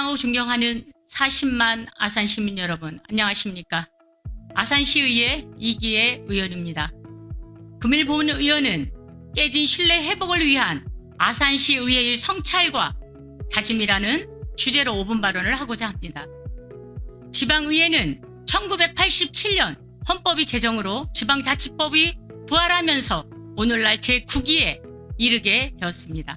사랑하고 존경하는 40만 아산 시민 여러분, 안녕하십니까? 아산시의회 이기혜 의원입니다. 금일 본 의원은 깨진 신뢰 회복을 위한 아산시 의회의 성찰과 다짐이라는 주제로 5분 발언을 하고자 합니다. 지방의회는 1987년 헌법이 개정으로 지방자치법이 부활하면서 오늘날 제9기에 이르게 되었습니다.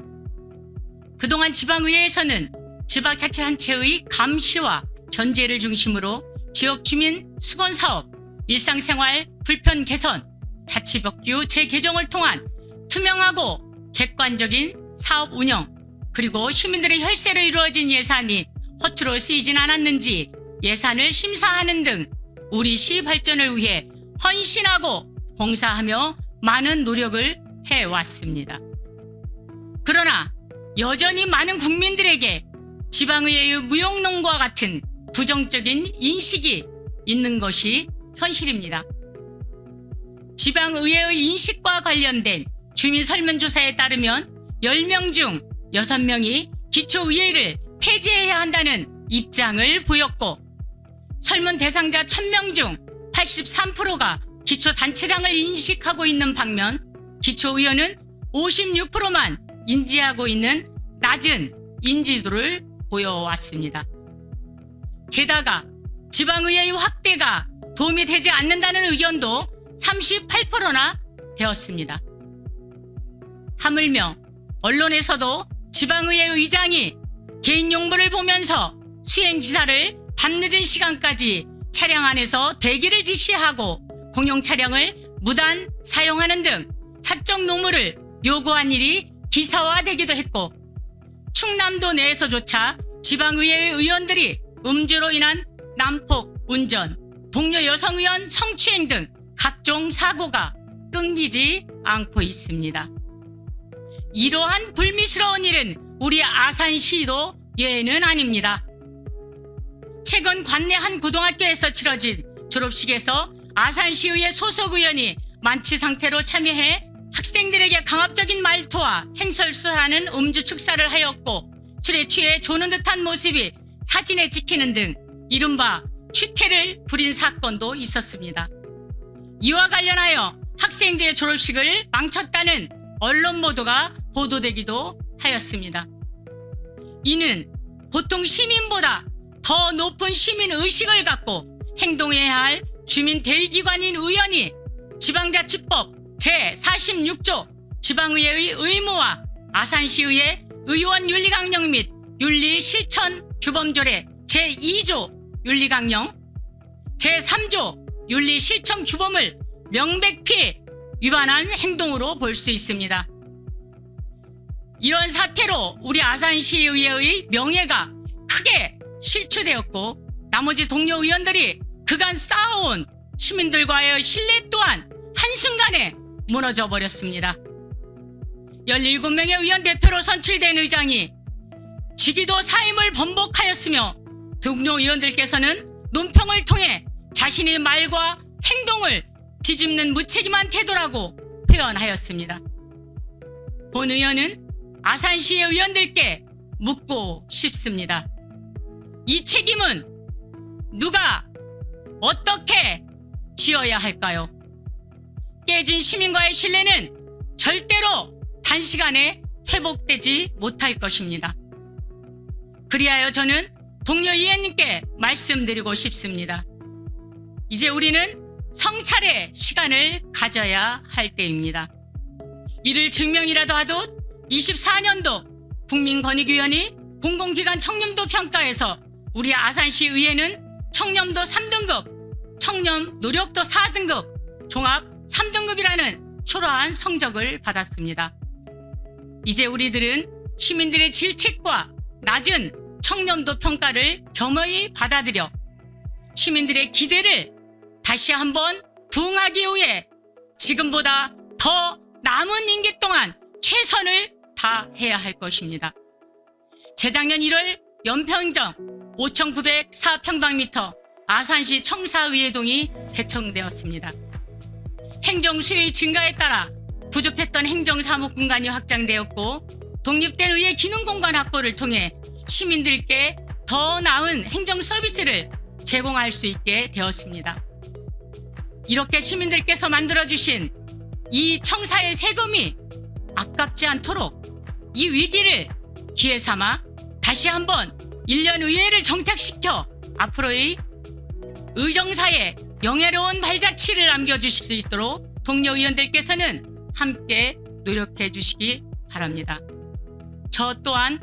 그동안 지방의회에서는 지방자치단체의 감시와 견제를 중심으로 지역 주민 수건 사업, 일상생활 불편 개선, 자치법규 재개정을 통한 투명하고 객관적인 사업 운영, 그리고 시민들의 혈세로 이루어진 예산이 허투루 쓰이진 않았는지 예산을 심사하는 등 우리 시 발전을 위해 헌신하고 봉사하며 많은 노력을 해왔습니다. 그러나 여전히 많은 국민들에게 지방의회의 무용농과 같은 부정적인 인식이 있는 것이 현실입니다. 지방의회의 인식과 관련된 주민 설문조사에 따르면 10명 중 6명이 기초의회를 폐지해야 한다는 입장을 보였고 설문 대상자 1000명 중 83%가 기초단체장을 인식하고 있는 반면 기초의원은 56%만 인지하고 있는 낮은 인지도를 보여왔습니다. 게다가 지방의회의 확대가 도움이 되지 않는다는 의견도 38%나 되었습니다. 하물며 언론에서도 지방의회 의장이 개인 용무를 보면서 수행지사를 밤늦은 시간까지 차량 안에서 대기를 지시하고 공용 차량을 무단 사용하는 등 사적 노무를 요구한 일이 기사화되기도 했고 충남도 내에서조차 지방의회 의원들이 음주로 인한 난폭 운전, 동료 여성 의원 성추행 등 각종 사고가 끊기지 않고 있습니다. 이러한 불미스러운 일은 우리 아산시도 예외는 아닙니다. 최근 관내 한 고등학교에서 치러진 졸업식에서 아산시의회 소속 의원이 만취 상태로 참여해 학생들에게 강압적인 말투와 행설수하는 음주 축사를 하였고 술에 취해 조는 듯한 모습이 사진에 찍히는 등 이른바 취태를 부린 사건도 있었습니다. 이와 관련하여 학생들의 졸업식을 망쳤다는 언론 보도가 보도되기도 하였습니다. 이는 보통 시민보다 더 높은 시민 의식을 갖고 행동해야 할 주민 대의기관인 의원이 지방자치법 제46조 지방의회의 의무와 아산시의회 의원 윤리강령 및 윤리실천 규범조례 제2조 윤리강령 제3조 윤리실천 규범을 명백히 위반한 행동으로 볼 수 있습니다. 이런 사태로 우리 아산시의회의 명예가 크게 실추되었고 나머지 동료 의원들이 그간 쌓아온 시민들과의 신뢰 또한 한순간에 무너져 버렸습니다. 17명의 의원 대표로 선출된 의장이 지기도 사임을 번복하였으며 동료 의원들께서는 논평을 통해 자신의 말과 행동을 뒤집는 무책임한 태도라고 표현하였습니다. 본 의원은 아산시의 의원들께 묻고 싶습니다. 이 책임은 누가 어떻게 지어야 할까요? 깨진 시민과의 신뢰는 절대로 단시간에 회복되지 못할 것입니다. 그리하여 저는 동료 의원님께 말씀드리고 싶습니다. 이제 우리는 성찰의 시간을 가져야 할 때입니다. 이를 증명이라도 하듯 24년도 국민권익위원회 공공기관 청렴도 평가에서 우리 아산시 의회는 청렴도 3등급, 청렴 노력도 4등급, 종합 3등급이라는 초라한 성적을 받았습니다. 이제 우리들은 시민들의 질책과 낮은 청렴도 평가를 겸허히 받아들여 시민들의 기대를 다시 한번 부응하기 위해 지금보다 더 남은 임기 동안 최선을 다해야 할 것입니다. 재작년 1월 연평정 5,904평방미터 아산시 청사의회동이 개청되었습니다. 행정 수요의 증가에 따라 부족했던 행정 사무 공간이 확장되었고 독립된 의회 기능 공간 확보를 통해 시민들께 더 나은 행정 서비스를 제공할 수 있게 되었습니다. 이렇게 시민들께서 만들어주신 이 청사의 세금이 아깝지 않도록 이 위기를 기회 삼아 다시 한번 1년 의회를 정착시켜 앞으로의 의정사에 영예로운 발자취를 남겨주실 수 있도록 동료 의원들께서는 함께 노력해 주시기 바랍니다. 저 또한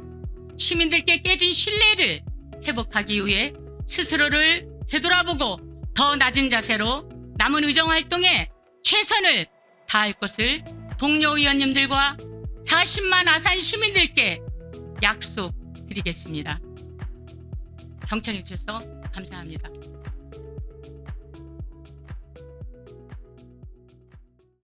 시민들께 깨진 신뢰를 회복하기 위해 스스로를 되돌아보고 더 낮은 자세로 남은 의정 활동에 최선을 다할 것을 동료 의원님들과 40만 아산 시민들께 약속드리겠습니다. 경청해 주셔서 감사합니다.